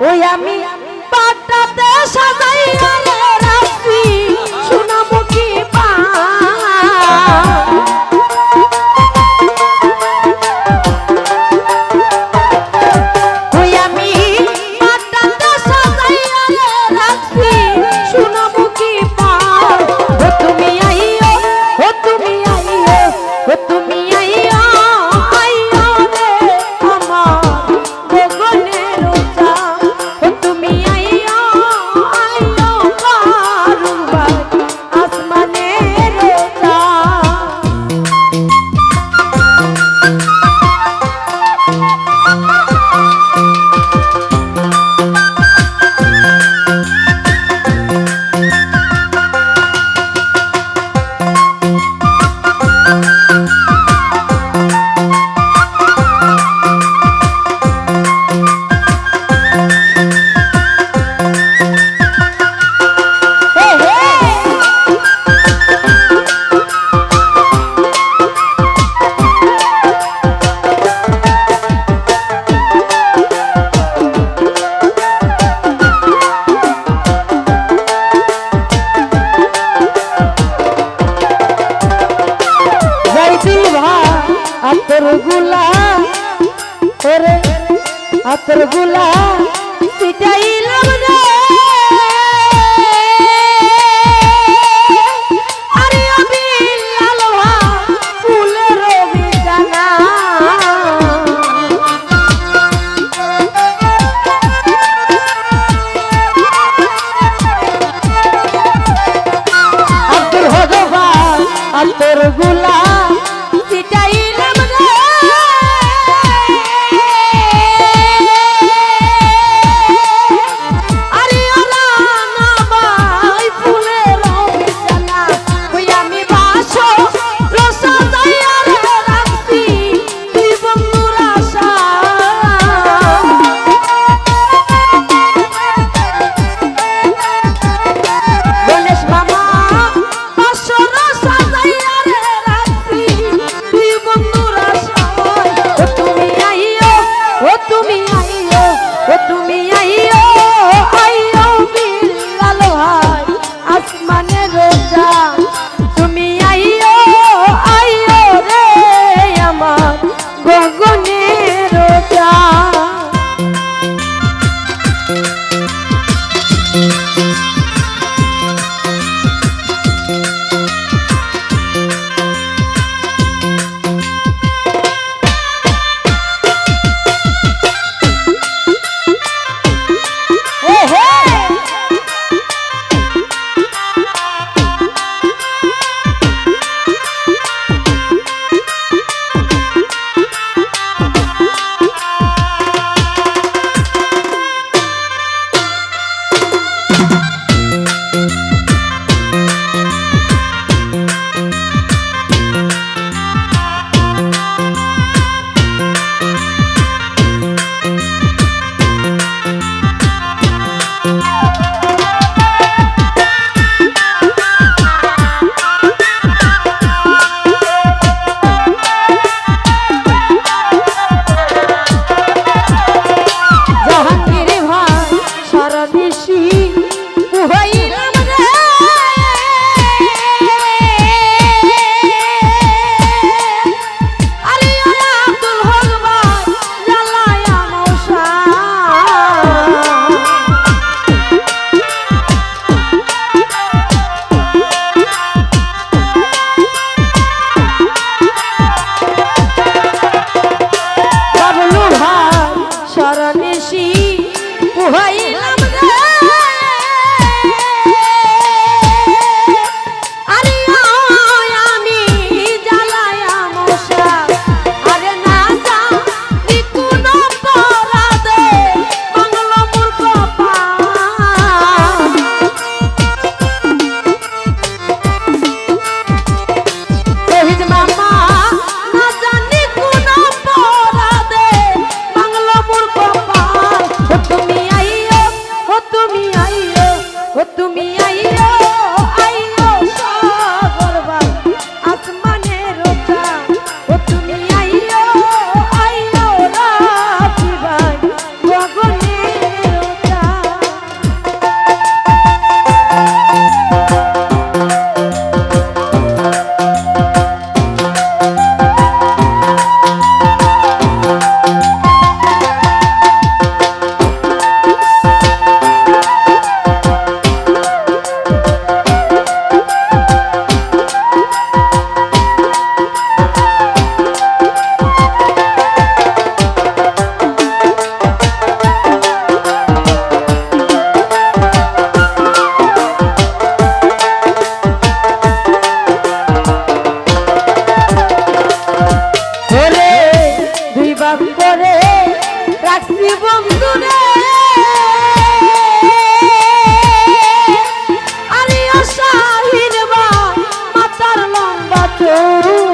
ওই আমি পাটাতে সাজাইয়া আতরগুলা সিটাইলাম রে। আরে আমি লালহা ফুলের বিছানা আতর হজবা আতরগুলা জগৎ Yeah.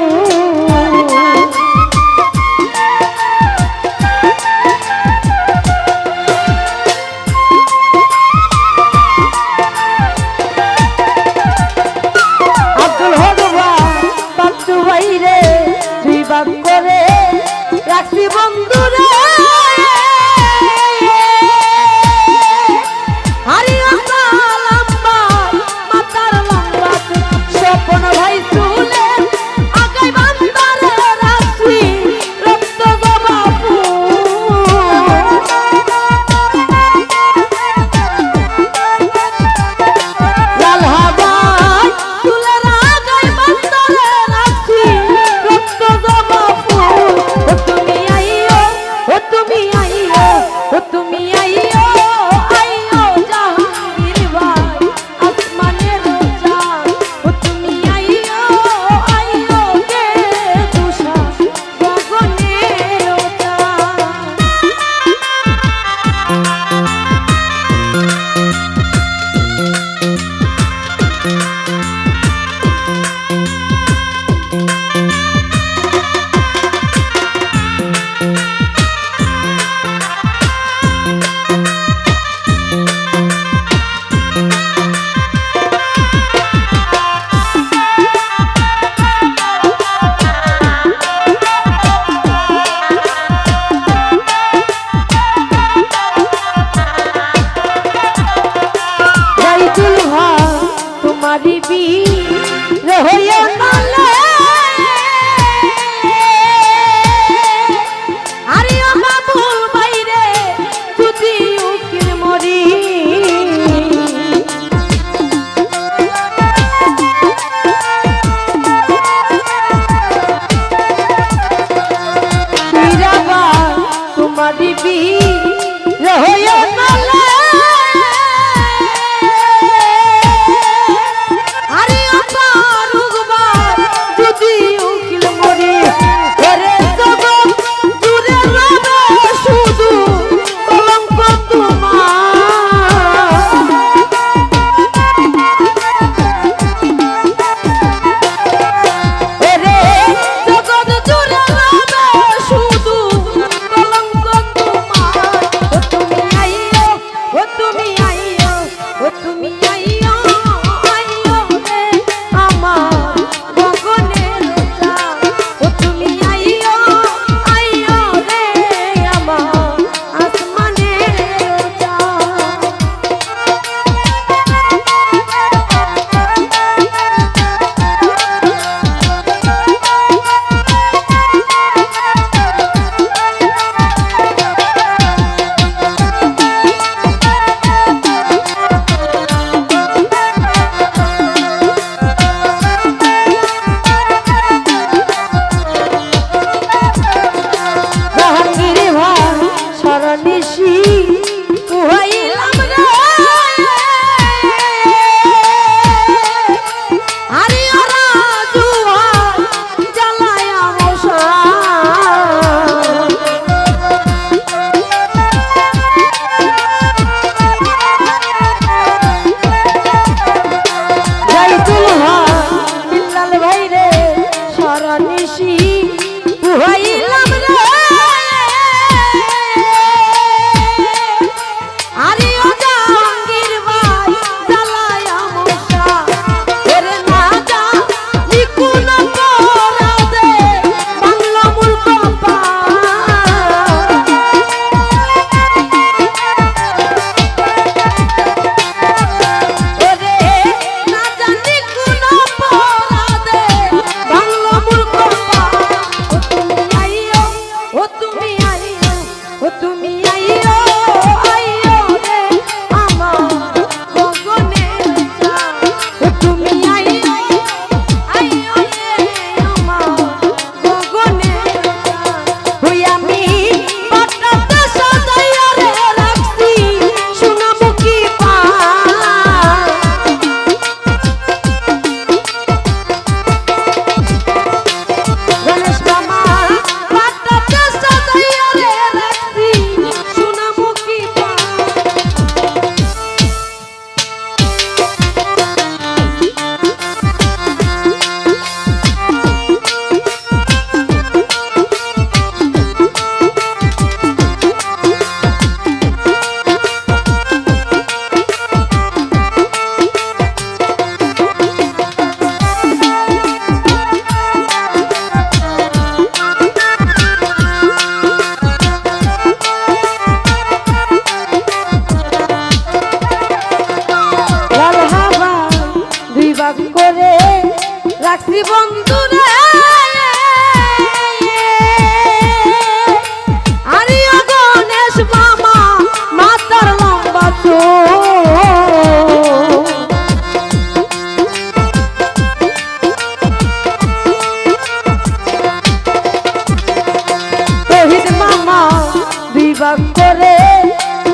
বাপ করে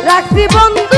রাখছি বন্ধু।